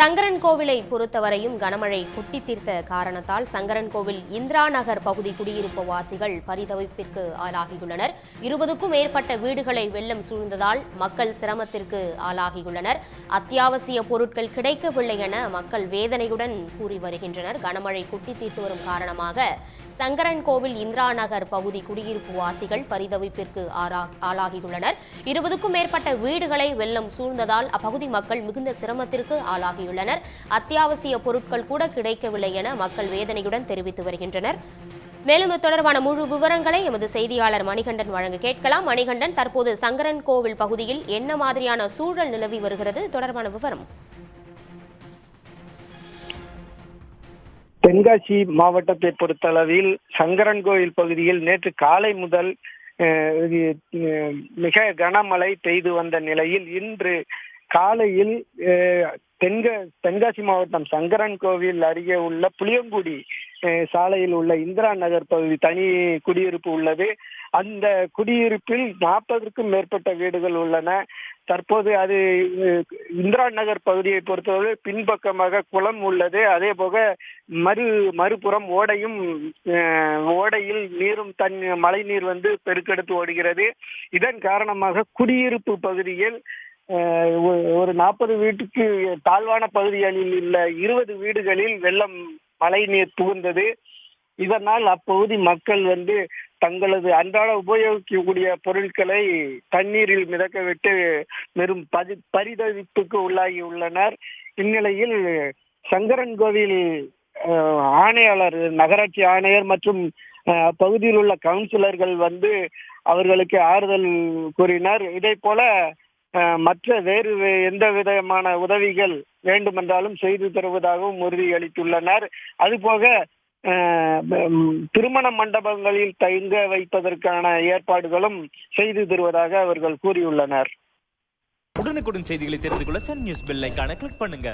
சங்கரன் கோவிலை பொறுத்தவரையும் கனமழை குட்டி தீர்த்த காரணத்தால் சங்கரன் கோவில் இந்திரா நகர் பகுதி குடியிருப்பு வாசிகள் பரிதவிப்பிற்கு ஆளாகியுள்ளனர். இருபதுக்கும் மேற்பட்ட வீடுகளை வெள்ளம் சூழ்ந்ததால் மக்கள் சிரமத்திற்கு ஆளாகியுள்ளனர். அத்தியாவசிய பொருட்கள் கிடைக்கவில்லை என மக்கள் வேதனையுடன் கூறி வருகின்றனர். கனமழை குட்டி தீர்த்து வரும் காரணமாக சங்கரன் கோவில் இந்திரா நகர் பகுதி குடியிருப்பு வாசிகள் பரிதவிப்பிற்கு ஆளாகியுள்ளனர். இருபதுக்கும் மேற்பட்ட வீடுகளை வெள்ளம் சூழ்ந்ததால் அப்பகுதி மக்கள் மிகுந்த சிரமத்திற்கு ஆளாகியுள்ளனர். அத்தியாவசிய பொருட்கள் கூட கிடைக்கவில்லை என மக்கள் வேதனையுடன் தெரிவித்து வருகின்றனர். மேலும் இது தொடர்பான முழு விவரங்களை எமது செய்தியாளர் மணிகண்டன் வழங்க கேட்கலாம். மணிகண்டன் தற்போது சங்கரன் கோவில் பகுதியில் என்ன மாதிரியான சூழல் நிலவி வருகிறது? தொடர்பான விவரம். தென்காசி மாவட்டத்தை பொறுத்தளவில் சங்கரன் கோயில் பகுதியில் நேற்று காலை முதல் மிக கனமழை பெய்து வந்த நிலையில் இன்று காலையில் தென்க தென்காசி மாவட்டம் சங்கரன் கோவில் அருகே உள்ள புளியங்குடி சாலையில் உள்ள இந்திரா நகர் பகுதி தனி குடியிருப்பு உள்ளது. அந்த குடியிருப்பில் நாற்பதற்கும் மேற்பட்ட வீடுகள் உள்ளன. தற்போது அது இந்திரா நகர் பகுதியை பொறுத்தவரை பின்பக்கமாக குளம் உள்ளது. அதே போக மறு மறுபுறம் ஓடையும் ஓடையில் நீரும் தன் மழை நீர் வந்து பெருக்கெடுத்து ஓடுகிறது. இதன் காரணமாக குடியிருப்பு பகுதியில் ஒரு நாற்பது வீட்டுக்கு தாழ்வான பகுதிகளில் உள்ள இருபது வீடுகளில் வெள்ளம் மழை நீர் புகுந்தது. இதனால் அப்பகுதி மக்கள் வந்து தங்களது அன்றாட உபயோகிக்கக்கூடிய பொருட்களை தண்ணீரில் மிதக்க விட்டு வெறும் பதி பரிதவிப்புக்கு உள்ளாகி உள்ளனர். இந்நிலையில் சங்கரன் கோவில் ஆணையாளர் நகராட்சி ஆணையர் மற்றும் பகுதியில் உள்ள கவுன்சிலர்கள் வந்து அவர்களுக்கு ஆறுதல் கூறினார். இதே போல மற்ற வேறு எந்த விதமான உதவிகள் வேண்டுமென்றாலும் செய்து தருவதாகவும் உறுதியளித்துள்ளனர். அதுபோக திருமண மண்டபங்களில் தங்க வைப்பதற்கான ஏற்பாடுகளும் செய்து தருவதாக அவர்கள் கூறியுள்ளனர். உடனுக்குடன் செய்திகளை தெரிந்து கொள்ள சன் நியூஸ் பெல் கிளிக் பண்ணுங்க.